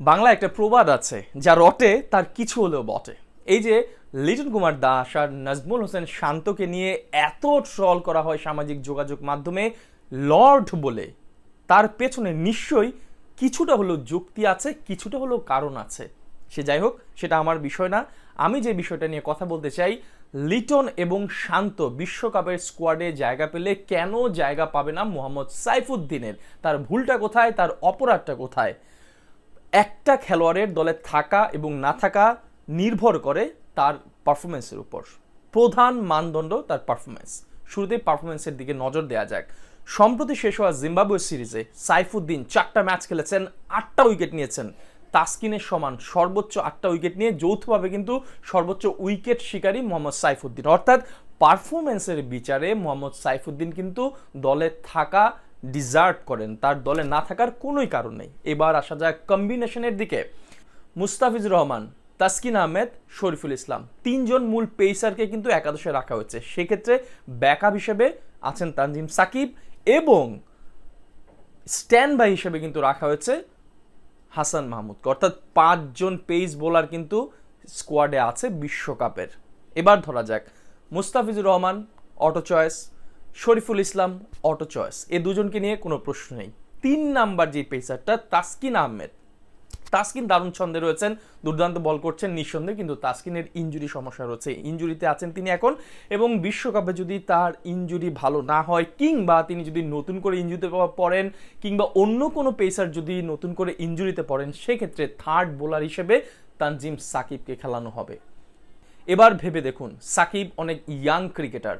বাংলা একটা প্রবাদ আছে যা রটে, তার কিছু হলেও বটে। এই যে লিটন কুমার দাস আর নাজমুল হোসেন শান্তকে নিয়ে এত ট্রল করা হয় সামাজিক যোগাযোগ মাধ্যমে, লর্ড বলে, তার পেছনে নিশ্চয়ই কিছুটা হলেও যুক্তি আছে, কিছুটা হলেও কারণ আছে। সে যাই হোক, সেটা আমার বিষয় না। আমি যে বিষয়টা নিয়ে কথা বলতে চাই, লিটন এবং শান্ত বিশ্বকাপের স্কোয়াডে জায়গা পেলে কেন জায়গা পাবে না মোহাম্মদ সাইফুদ্দিনের? তার ভুলটা কোথায়? তার অপরাধটা কোথায়? একটা খেলোয়াড়ের দলে থাকা এবং না থাকা নির্ভর করে তার পারফরমেন্সের উপর। প্রধান মানদণ্ড তার পারফরমেন্স শুরুতেই পারফরমেন্সের দিকে নজর দেওয়া যাক। সম্প্রতি শেষ হওয়া জিম্বাবুয়ে সিরিজে সাইফুদ্দিন চারটা ম্যাচ খেলেছেন, আটটা উইকেট নিয়েছেন। তাসকিনের সমান সর্বোচ্চ আটটা উইকেট নিয়ে যৌথভাবে কিন্তু সর্বোচ্চ উইকেট শিকারী মোহাম্মদ সাইফুদ্দিন। অর্থাৎ পারফরমেন্সের বিচারে মোহাম্মদ সাইফুদ্দিন কিন্তু দলে থাকা ডিজার্ভ করেন, তার দলে না থাকার কোনোই কারণ নেই। এবার আসা যায় কম্বিনেশনের দিকে। মুস্তাফিজুর রহমান, তাসকিন আহমেদ, শরীফুল ইসলাম তিনজন মূল পেসারকে কিন্তু একাদশে রাখা হয়েছে। সেক্ষেত্রে ব্যাকআপ হিসেবে আছেন তানজিম সাকিব এবং স্ট্যান্ড বাই হিসেবে কিন্তু রাখা হয়েছে হাসান মাহমুদকে। অর্থাৎ পাঁচজন পেস বোলার কিন্তু স্কোয়াডে আছে বিশ্বকাপের। এবার ধরা যাক Mustafizur Rahman auto choice Shoriful Islam auto choice. এ দুজনকে নিয়ে কোনো প্রশ্ন নেই। তিন নাম্বার যে পেসারটা, তাসকিন আহমেদ। তাসকিন দারুণ ছন্দে রয়েছেন, দুর্দান্ত বল করছেন নিঃসন্দেহে, কিন্তু তাসকিনের ইঞ্জুরি সমস্যা রয়েছে। ইঞ্জুরিতে আছেন তিনি এখন, এবং বিশ্বকাপে যদি তার ইঞ্জুরি ভালো না হয়, কিংবা তিনি যদি নতুন করে ইঞ্জুরিতে পড়েন, কিংবা অন্য কোনো পেসার যদি নতুন করে ইঞ্জুরিতে পড়েন, সেক্ষেত্রে থার্ড বোলার হিসেবে তানজিম সাকিবকে খেলানো হবে। এবার ভেবে দেখুন, সাকিব অনেক ইয়াং ক্রিকেটার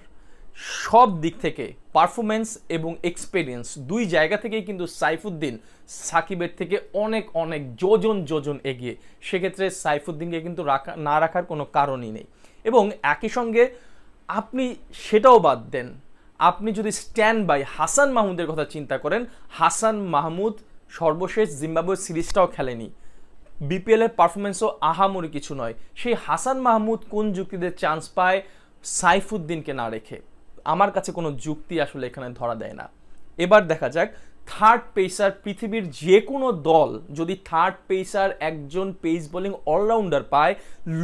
সব দিক থেকে পারফরমেন্স এবং এক্সপেরিয়েন্স দুই জায়গা থেকেই কিন্তু সাইফুদ্দিন সাকিবের থেকে অনেক অনেক, যোজন যোজন এগিয়ে। সেক্ষেত্রে সাইফুদ্দিনকে কিন্তু রাখা, না রাখার কোনো কারণই নেই। এবং একই সঙ্গে আপনি সেটাও বাদ দেন। আপনি যদি স্ট্যান্ড বাই হাসান মাহমুদের কথা চিন্তা করেন, হাসান মাহমুদ সর্বশেষ জিম্বাবুয়ে সিরিজটাও খেলেনি। বিপিএল এর পারফরমেন্সও আহামরি কিছু নয়। সেই হাসান মাহমুদ কোন যুক্তিতে চান্স পায়, সাইফুদ্দিনকে না রেখে। আমার কাছে কোনো যুক্তি আসলে এখানে ধরা দেয় না। এবার দেখা যাক থার্ড পেসার পৃথিবীর যে কোনো দল যদি থার্ড পেসার একজন পেস বোলিং অলরাউন্ডার পায়,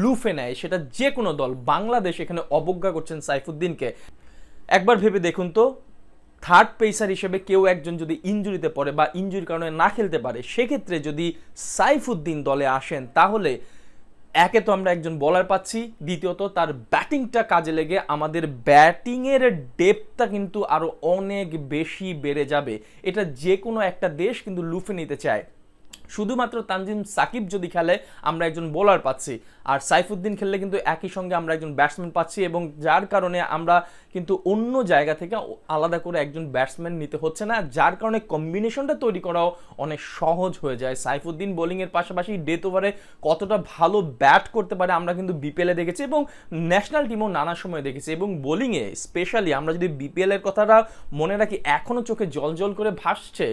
লুফে নেয়, সেটা যে কোনো দল। বাংলাদেশ এখানে অবজ্ঞা করছেন সাইফুদ্দিনকে। একবার ভেবে দেখুন তো থার্ড পেসার হিসেবে কেউ একজন যদি ইঞ্জুরিতে পড়ে বা ইঞ্জুরির কারণে না খেলতে পারে, সেক্ষেত্রে যদি সাইফুদ্দিন দলে আসেন, তাহলে একে তো আমরা একজন বলার পাচ্ছি, দ্বিতীয়ত তার ব্যাটিংটা কাজে লেগে আমাদের ব্যাটিংয়ের ডেপটা কিন্তু আরও অনেক বেশি বেড়ে যাবে। এটা যে কোনো একটা দেশ কিন্তু লুফে নিতে চায়। শুধুমাত্র তানজিম সাকিব যদি খেলে, আমরা একজন বোলার পাচ্ছি। আর সাইফুদ্দিন খেললে কিন্তু একই সঙ্গে আমরা একজন ব্যাটসম্যান পাচ্ছি এবং যার কারণে আমরা কিন্তু অন্য জায়গা থেকে আলাদা করে একজন ব্যাটসম্যান নিতে হচ্ছে না, যার কারণে কম্বিনেশনটা তৈরি করাও অনেক সহজ হয়ে যায়। সাইফুদ্দিন বোলিংয়ের পাশাপাশি ডেথ ওভারে কতটা ভালো ব্যাট করতে পারে আমরা কিন্তু বিপিএলে দেখেছি এবং ন্যাশনাল টিমও নানা সময় দেখেছি এবং বোলিংয়ে স্পেশালি আমরা যদি বিপিএলের কথাটা মনে রাখি এখনও চোখে জল জল করে ভাসছে,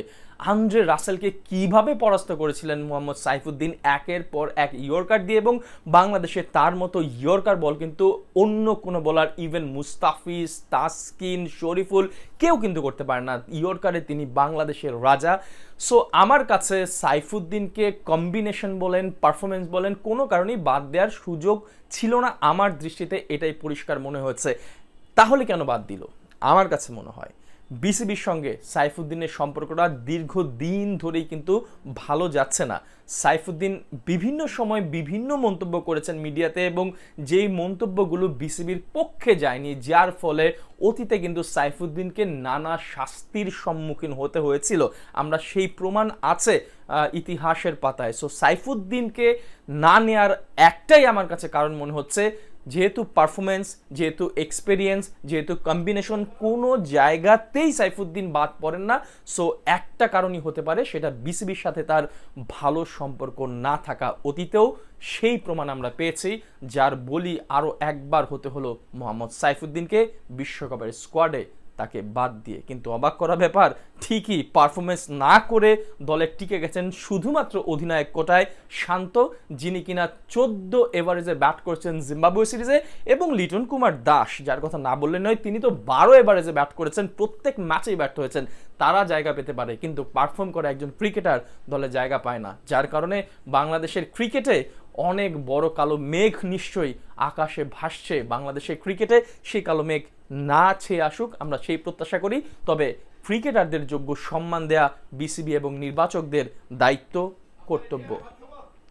আন্দ্রে রাসেলকে কীভাবে পরাস্ত করেছিলেন মোহাম্মদ সাইফুদ্দিন? একের পর এক ইয়র্কার দিয়ে এবং বাংলাদেশে তার মতো ইয়র্কার বল কিন্তু অন্য কোনো বলার ইভেন মুস্তাফিজ তাসকিন, শরীফুল, কেউ কিন্তু করতে পারে না। ইয়র্কারে তিনি বাংলাদেশের রাজা। সো আমার কাছে সাইফুদ্দিনকে কম্বিনেশন বলেন পারফরমেন্স বলেন, কোনো কারণেই বাদ দেওয়ার সুযোগ ছিল না আমার দৃষ্টিতে, এটাই পরিষ্কার মনে হয়েছে। তাহলে কেন বাদ দিল? আমার কাছে মনে হয় বিসিবির সঙ্গে সাইফুদ্দিনের সম্পর্কটা দীর্ঘদিন ধরেই কিন্তু ভালো যাচ্ছে না। সাইফুদ্দিন বিভিন্ন সময় বিভিন্ন মন্তব্য করেছেন মিডিয়াতে এবং যেই মন্তব্যগুলো বিসিবির পক্ষে যায়নি, যার ফলে অতীতে কিন্তু সাইফুদ্দিনকে নানা শাস্তির সম্মুখীন হতে হয়েছিল। আমরা সেই প্রমাণ আছে ইতিহাসের পাতায়। সো সাইফুদ্দিনকে না নেয়ার একটাই আমার কাছে কারণ মনে হচ্ছে যেহেতু পারফরমেন্স যেহেতু এক্সপেরিয়েন্স যেহেতু কম্বিনেশন কোনো জায়গাতেই সাইফুদ্দিন বাদ পড়েন না। সো একটা কারণই হতে পারে, সেটা বিসিবির সাথে তার ভালো সম্পর্ক না থাকা অতীতেও। সেই প্রমাণ আমরা পেয়েছি, যার বলি আরও একবার হতে হলো মোহাম্মদ সাইফুদ্দিনকে বিশ্বকাপের স্কোয়াডে তাকে বাদ দিয়ে। কিন্তু অবাক করা ব্যাপার, ঠিকই পারফরমেন্স না করে দলে টিকে গেছেন শুধুমাত্র অধিনায়ক কোটায় শান্ত, যিনি কিনা চোদ্দ এভারেজে ব্যাট করছেন জিম্বাবুয়ে সিরিজে, এবং লিটন কুমার দাস, যার কথা না বললে নয়, তিনি তো বারো এভারেজে ব্যাট করেছেন, প্রত্যেক ম্যাচেই ব্যর্থ হয়েছেন। তারা জায়গা পেতে পারে, কিন্তু পারফর্ম করা একজন ক্রিকেটার দলে জায়গা পায় না। যার কারণে বাংলাদেশের ক্রিকেটে অনেক বড় কালো মেঘ নিশ্চয়ই আকাশে ভাসছে বাংলাদেশের ক্রিকেটে। সেই কালো মেঘ না ছেয়ে আসুক, আমরা সেই প্রত্যাশা করি। তবে ক্রিকেটারদের যোগ্য সম্মান দেয়া বিসিবি এবং নির্বাচকদের দায়িত্ব, কর্তব্য।